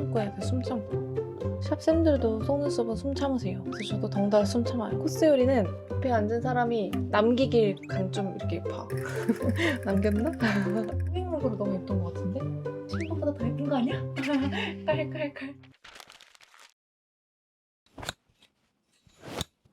참고 해야 돼, 숨 참고. 샵쌤들도 속눈썹은 숨 참으세요. 그래서 저도 덩달아 숨 참아요. 코스 요리는 옆에 앉은 사람이 남기길 강좀 이렇게 봐. 남겼나? 호잉물고로 너무 예쁜 것 같은데? 신발보다 더 예쁜 거 아니야? 깔깔깔.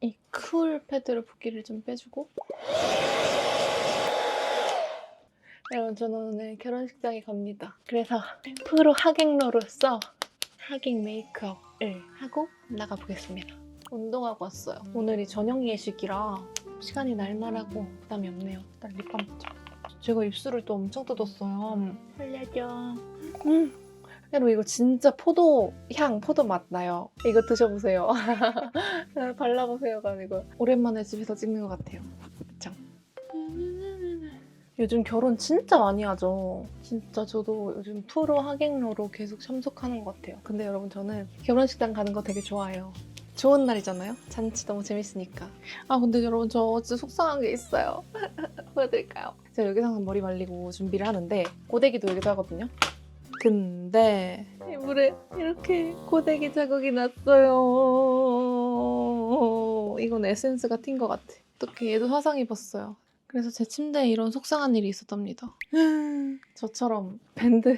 이 쿨 패드로 붓기를 좀 빼주고 여러분 저는 오늘 결혼식장에 갑니다. 그래서 프로 하객로로서 하객 메이크업을 하고 나가 보겠습니다. 운동하고 왔어요. 오늘이 저녁 예식이라 시간이 날만하고 부담이 없네요. 일단 립밤 붙여. 제가 입술을 또 엄청 뜯었어요. 살려줘. 음. 여러분 이거 진짜 포도 향, 포도 맛 나요. 이거 드셔보세요. 발라보세요가 아니고 오랜만에 집에서 찍는 것 같아요. 요즘 결혼 진짜 많이 하죠. 진짜 저도 요즘 프로 하객로로 계속 참석하는 것 같아요. 근데 여러분 저는 결혼식장 가는 거 되게 좋아해요. 좋은 날이잖아요. 잔치 너무 재밌으니까. 아 근데 여러분 저 진짜 속상한 게 있어요. 보여드릴까요? 제가 여기서 항상 머리 말리고 준비를 하는데 고데기도 여기서 하거든요. 근데 이불에 이렇게 고데기 자국이 났어요. 이건 에센스가 튄 것 같아. 어떻게 얘도 화상 입었어요. 그래서 제 침대에 이런 속상한 일이 있었답니다. 저처럼 밴드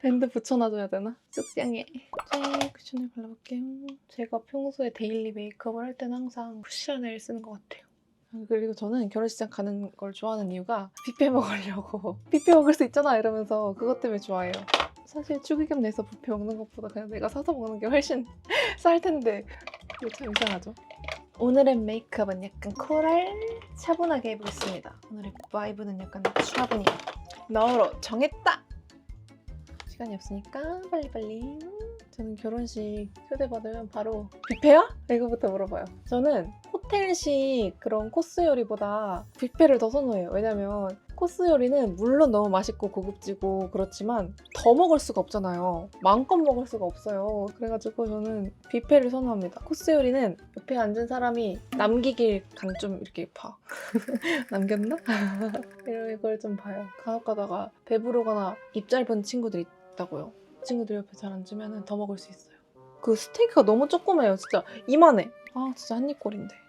밴드 붙여놔줘야 되나? 속상해. 제 쿠션을 발라볼게요. 제가 평소에 데일리 메이크업을 할 때는 항상 쿠션을 쓰는 것 같아요. 그리고 저는 결혼식장 가는 걸 좋아하는 이유가 뷔페 먹으려고 뷔페 먹을 수 있잖아 이러면서 그것 때문에 좋아해요. 사실 축의금 내서 뷔페 먹는 것보다 그냥 내가 사서 먹는 게 훨씬 쌀 텐데 이거 참 이상하죠? 오늘의 메이크업은 약간 코랄 차분하게 해보겠습니다. 오늘의 바이브는 약간 차분히 너로 정했다! 시간이 없으니까 빨리빨리 저는 결혼식 초대받으면 바로 뷔페야? 이거부터 물어봐요. 저는 호텔식 그런 코스 요리보다 뷔페를 더 선호해요. 왜냐면 코스 요리는 물론 너무 맛있고 고급지고 그렇지만 더 먹을 수가 없잖아요. 마음껏 먹을 수가 없어요. 그래가지고 저는 뷔페를 선호합니다. 코스 요리는 옆에 앉은 사람이 남기길 강좀 이렇게 봐. 남겼나? 이런 이걸 좀 봐요. 간혹 가다가 배부르거나 입 짧은 친구들이 있다고요. 친구들 옆에 잘 앉으면 더 먹을 수 있어요. 그 스테이크가 너무 조그매요. 진짜 이만해. 아 진짜 한입꼴인데.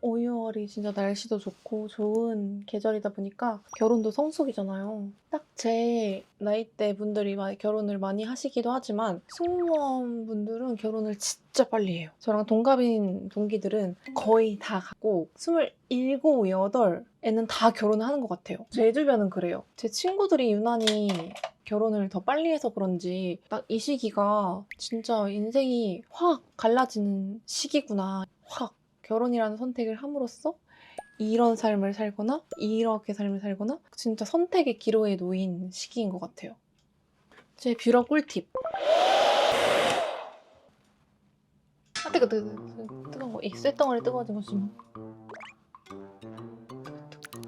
5, 6월이 진짜 날씨도 좋고 좋은 계절이다 보니까 결혼도 성수기잖아요. 딱 제 나이대 분들이 결혼을 많이 하시기도 하지만 승무원 분들은 결혼을 진짜 빨리 해요. 저랑 동갑인 동기들은 거의 다 가고 27, 8에는 다 결혼을 하는 것 같아요. 제 주변은 그래요. 제 친구들이 유난히 결혼을 더 빨리 해서 그런지 딱 이 시기가 진짜 인생이 확 갈라지는 시기구나. 확 결혼이라는 선택을 함으로써 이런 삶을 살거나 이렇게 삶을 살거나 진짜 선택의 기로에 놓인 시기인 것 같아요. 제 뷰러 꿀팁. 아 뜨거 뜨거 뜨거 뜨거운 거. 이 쇳덩어리 거 좀.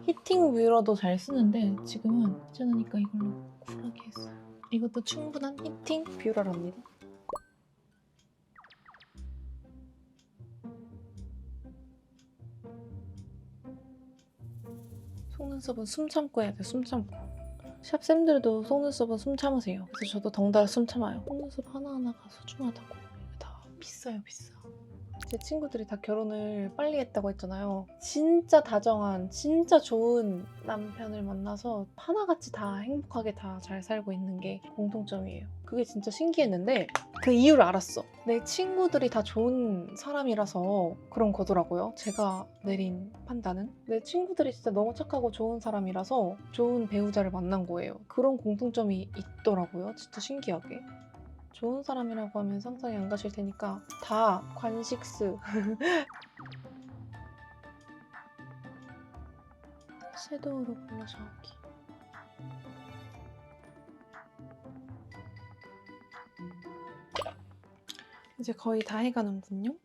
히팅 뷰러도 잘 쓰는데 지금은 귀찮으니까 이걸로 쿨하게 했어요. 이것도 충분한 히팅 뷰러랍니다. 속눈썹은 숨 참고 해야 돼, 숨 참고. 샵쌤들도 속눈썹은 숨 참으세요. 그래서 저도 덩달아 숨 참아요. 속눈썹 하나하나가 소중하다고. 다 비싸요, 비싸. 제 친구들이 다 결혼을 빨리 했다고 했잖아요. 진짜 다정한, 진짜 좋은 남편을 만나서 하나같이 다 행복하게 다 잘 살고 있는 게 공통점이에요. 그게 진짜 신기했는데 그 이유를 알았어. 내 친구들이 다 좋은 사람이라서 그런 거더라고요. 제가 내린 판단은. 내 친구들이 진짜 너무 착하고 좋은 사람이라서 좋은 배우자를 만난 거예요. 그런 공통점이 있더라고요. 진짜 신기하게. 좋은 사람이라고 하면 상상이 안 가실 테니까 다 관식스 섀도우로 블러셔 하기 이제 거의 다 해가는군요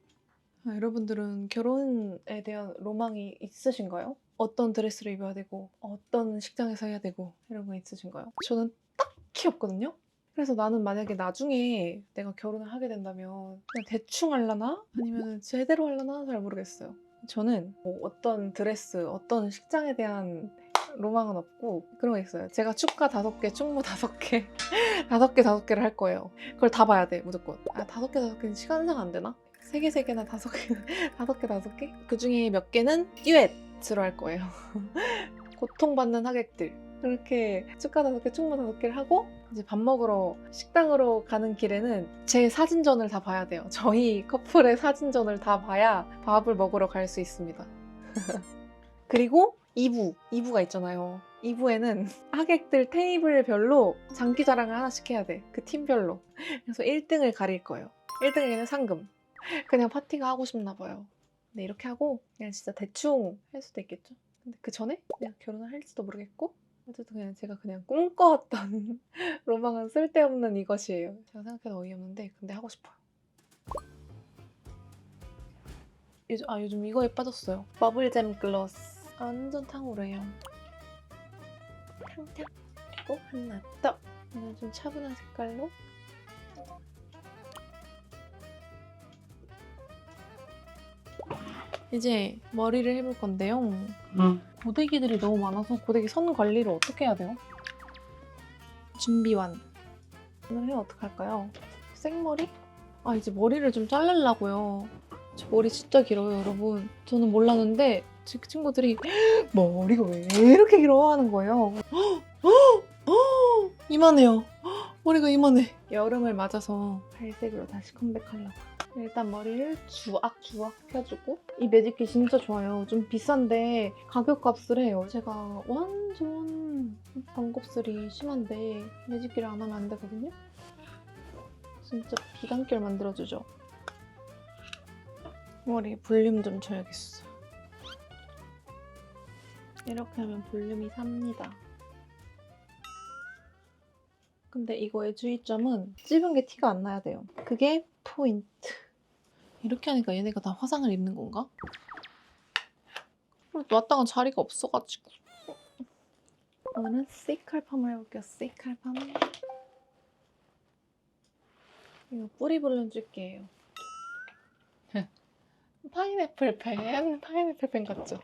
아, 여러분들은 결혼에 대한 로망이 있으신가요? 어떤 드레스를 입어야 되고 어떤 식장에서 해야 되고 이런 거 있으신가요? 저는 딱히 없거든요 그래서 나는 만약에 나중에 내가 결혼을 하게 된다면 그냥 대충 할라나? 아니면 제대로 할라나? 잘 모르겠어요. 저는 뭐 어떤 드레스, 어떤 식장에 대한 로망은 없고 그런 거 있어요. 제가 축가 다섯 개, 충무 다섯 개, 다섯 개 다섯 개를 할 거예요. 그걸 다 봐야 돼 무조건. 아 다섯 개 다섯 개는 시간상 안 되나? 세 개 세 개나 다섯 개 다섯 개 다섯 개? 그 중에 몇 개는 듀엣으로 할 거예요. 고통받는 하객들. 그렇게 축가 다섯 개, 충무 다섯 개를 하고 이제 밥 먹으러 식당으로 가는 길에는 제 사진전을 다 봐야 돼요. 저희 커플의 사진전을 다 봐야 밥을 먹으러 갈 수 있습니다. 그리고 2부, 2부가 있잖아요. 2부에는 하객들 테이블별로 장기 자랑을 하나씩 해야 돼. 그 팀별로. 그래서 1등을 가릴 거예요. 1등에게는 그냥 상금. 그냥 파티가 하고 싶나 봐요. 근데 이렇게 하고 그냥 진짜 대충 할 수도 있겠죠. 근데 그 전에 그냥 결혼을 할지도 모르겠고 어쨌든 그냥 제가 그냥 꿈꿔왔던 로망은 쓸데없는 이것이에요. 제가 생각해도 어이없는데 근데 하고 싶어요. 요즘, 아 요즘 이거에 빠졌어요. 버블잼 글로스. 완전 탕후루예요. 탕탕. 그리고 하나 더. 이건 좀 차분한 색깔로. 이제 머리를 해볼 건데요. 고데기들이 너무 많아서 고데기 선 관리를 어떻게 해야 돼요? 준비 완. 오늘 헤어 어떻게 할까요? 생머리? 아 이제 머리를 좀 자르려고요. 저 머리 진짜 길어요 여러분. 저는 몰랐는데 제 친구들이 머리가 왜 이렇게 길어 하는 거예요. 이만해요. 머리가 이만해. 여름을 맞아서 발색으로 다시 컴백하려고. 일단 머리를 주악 주악 펴주고 이 매직기 진짜 좋아요. 좀 비싼데 가격값을 해요. 제가 완전 반곱슬이 심한데 매직기를 안 하면 안 되거든요. 진짜 비단결 만들어주죠. 머리 볼륨 좀 줘야겠어. 이렇게 하면 볼륨이 삽니다. 근데 이거의 주의점은 찝은 게 티가 안 나야 돼요. 그게 포인트. 이렇게 하니까 얘네가 다 화상을 입는 건가? 놨다가 자리가 없어가지고. 오늘은 세이칼팜을 해볼게요. 세이칼팜. 이거 뿌리 볼륨 줄게요. 파인애플 펜, 파인애플 펜 같죠?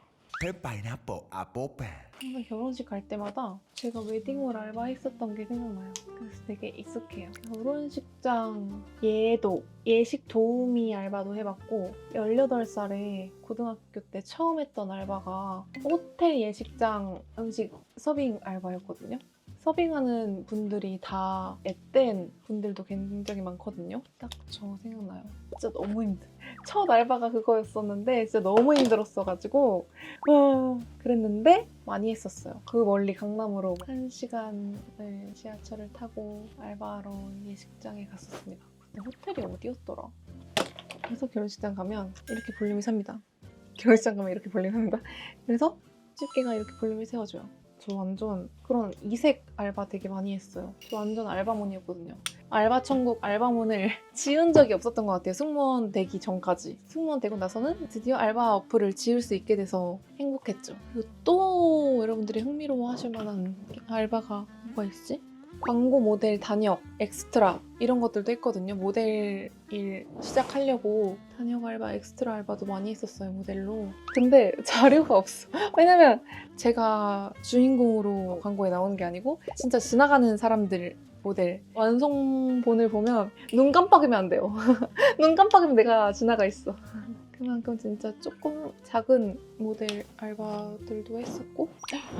Pineapple apple pen. 항상 결혼식 갈 때마다 제가 웨딩홀 알바했었던 게 생각나요. 그래서 되게 익숙해요. 결혼식장 예도, 예식 도우미 알바도 해봤고 18살에 고등학교 때 처음 했던 알바가 호텔 예식장 음식 서빙 알바였거든요. 서빙하는 분들이 다 앳된 분들도 굉장히 많거든요. 딱 저 생각나요. 진짜 너무 힘들. 첫 알바가 그거였었는데 진짜 너무 힘들었어가지고 와, 그랬는데 많이 했었어요. 그 멀리 강남으로 한 시간을 지하철을 타고 알바하러 예식장에 갔었습니다. 근데 호텔이 어디였더라? 그래서 결혼식장 가면 이렇게 볼륨이 삽니다. 결혼식장 가면 이렇게 볼륨이 삽니다. 그래서 집게가 이렇게 볼륨이 세워줘요. 저 완전 그런 이색 알바 되게 많이 했어요. 저 완전 알바몬이었거든요. 알바 천국 알바몬을 지은 적이 없었던 것 같아요. 승무원 되기 전까지. 승무원 되고 나서는 드디어 알바 어플을 지을 수 있게 돼서 행복했죠. 그리고 또 여러분들이 흥미로워 하실 만한 알바가 뭐가 있지? 광고 모델 단역, 엑스트라 이런 것들도 했거든요. 모델 일 시작하려고 단역 알바, 엑스트라 알바도 많이 했었어요, 모델로. 근데 자료가 없어. 왜냐면 제가 주인공으로 광고에 나오는 게 아니고 진짜 지나가는 사람들 모델 완성본을 보면 눈 깜빡이면 안 돼요. 눈 깜빡이면 내가 지나가 있어. 그만큼 진짜 조금 작은 모델 알바들도 했었고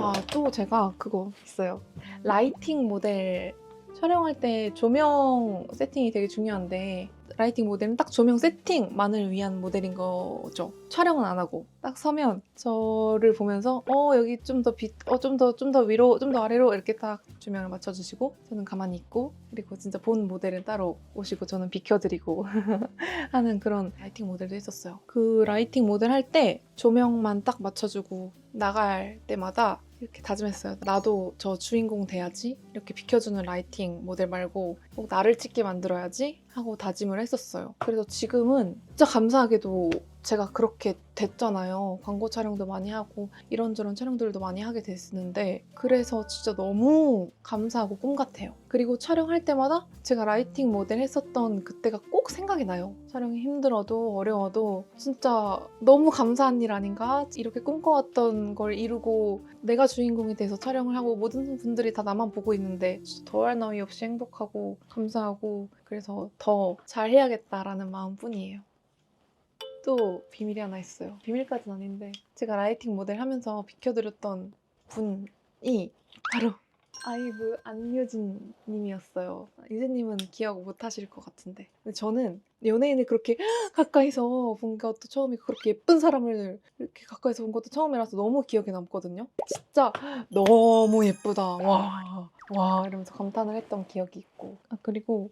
아 또 제가 그거 있어요. 라이팅 모델 촬영할 때 조명 세팅이 되게 중요한데 라이팅 모델은 딱 조명 세팅만을 위한 모델인 거죠. 촬영은 안 하고 딱 서면 저를 보면서 어 여기 좀 더 빛, 어좀 더 좀 더 위로, 좀 더 아래로 이렇게 딱 조명을 맞춰주시고 저는 가만히 있고 그리고 진짜 본 모델은 따로 오시고 저는 비켜드리고 하는 그런 라이팅 모델도 했었어요. 그 라이팅 모델 할 때 조명만 딱 맞춰주고 나갈 때마다 이렇게 다짐했어요. 나도 저 주인공 돼야지. 이렇게 비켜주는 라이팅 모델 말고 꼭 나를 찍게 만들어야지 하고 다짐을 했었어요. 그래서 지금은 진짜 감사하게도 제가 그렇게 됐잖아요. 광고 촬영도 많이 하고 이런저런 촬영들도 많이 하게 됐는데 그래서 진짜 너무 감사하고 꿈 같아요. 그리고 촬영할 때마다 제가 라이팅 모델 했었던 그때가 꼭 생각이 나요. 촬영이 힘들어도 어려워도 진짜 너무 감사한 일 아닌가? 이렇게 꿈꿔왔던 걸 이루고 내가 주인공이 돼서 촬영을 하고 모든 분들이 다 나만 보고 있는데 진짜 더할 나위 없이 행복하고 감사하고 그래서 더 잘해야겠다라는 마음뿐이에요. 또 비밀이 하나 있어요. 비밀까지는 아닌데 제가 라이팅 모델 하면서 비켜드렸던 분이 바로 아이브 안유진 님이었어요. 유진님은 기억 못 하실 것 같은데. 근데 저는 연예인을 그렇게 가까이서 본 것도 처음이고 그렇게 예쁜 사람을 이렇게 가까이서 본 것도 처음이라서 너무 기억에 남거든요. 진짜 너무 예쁘다. 와, 와 이러면서 감탄을 했던 기억이 있고. 아, 그리고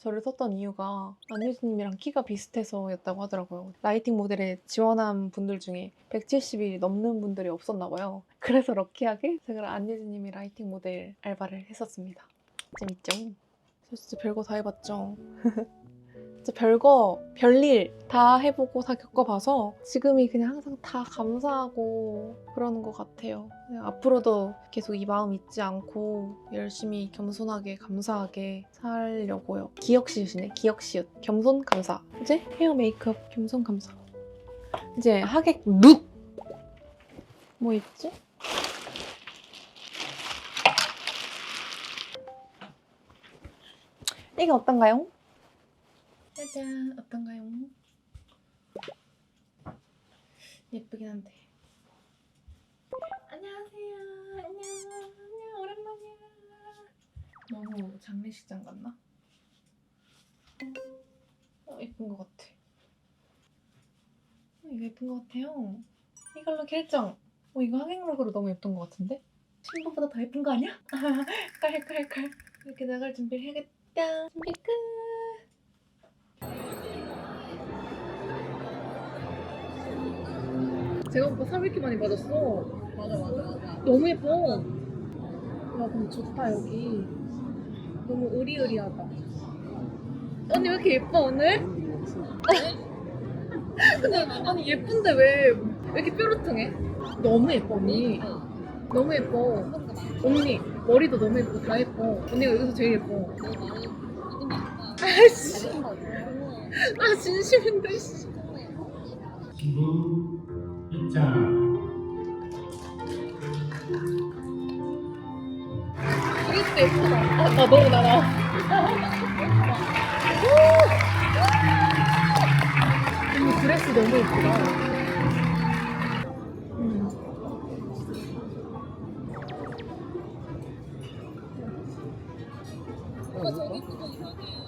저를 썼던 이유가 안유진님이랑 키가 비슷해서였다고 하더라고요. 라이팅 모델에 지원한 분들 중에 170이 넘는 분들이 없었나 봐요. 그래서 럭키하게 제가 안유진님이 라이팅 모델 알바를 했었습니다. 재밌죠? 저 진짜 별거 다 해봤죠. 별거, 별일 다 해보고 다 겪어봐서 지금이 그냥 항상 다 감사하고 그러는 것 같아요. 앞으로도 계속 이 마음 잊지 않고 열심히 겸손하게 감사하게 살려고요. 기억시읒이네, 기억시읒. 겸손 감사. 이제 헤어 메이크업 겸손 감사. 이제 하객 룩! 뭐 있지? 이게 어떤가요? 짜잔 어떤가요? 예쁘긴 한데. 안녕하세요. 안녕. 안녕. 오랜만이야. 너무 장례식장 같나? 어 예쁜 것 같아. 어, 이거 예쁜 것 같아요. 이걸로 결정. 어 이거 항행룩으로 너무 예쁜 것 같은데? 신부보다 더 예쁜 거 아니야? 깔깔깔. 이렇게 나갈 준비를 해야겠다. 준비 끝 제가 오빠 3일기 많이 맞았어. 맞아 맞아 맞아. 너무 예뻐. 야, 근데 좋다, 여기. 너무 의리의리하다. 언니 왜 이렇게 예뻐, 오늘? 근데, 아니, 예쁜데 왜, 왜 이렇게 뾰루퉁해? 너무 예뻐, 언니. 너무 예뻐. 언니, 머리도 너무 예뻐, 다 예뻐. 언니가 여기서 제일 예뻐. 아이씨. 아, 진심인데, 씨. 이게 진짜 예쁘다. 아, 나 너무 나라. 이 드레스 너무 예쁘다. 음.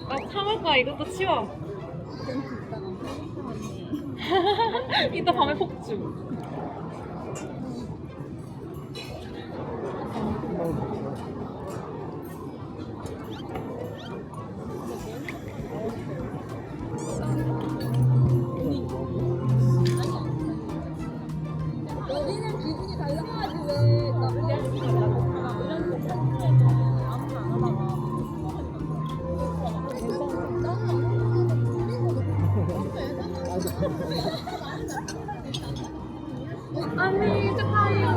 아, 참을까? 이것도 치워. 이따 밤에 폭주. que pariu! Tá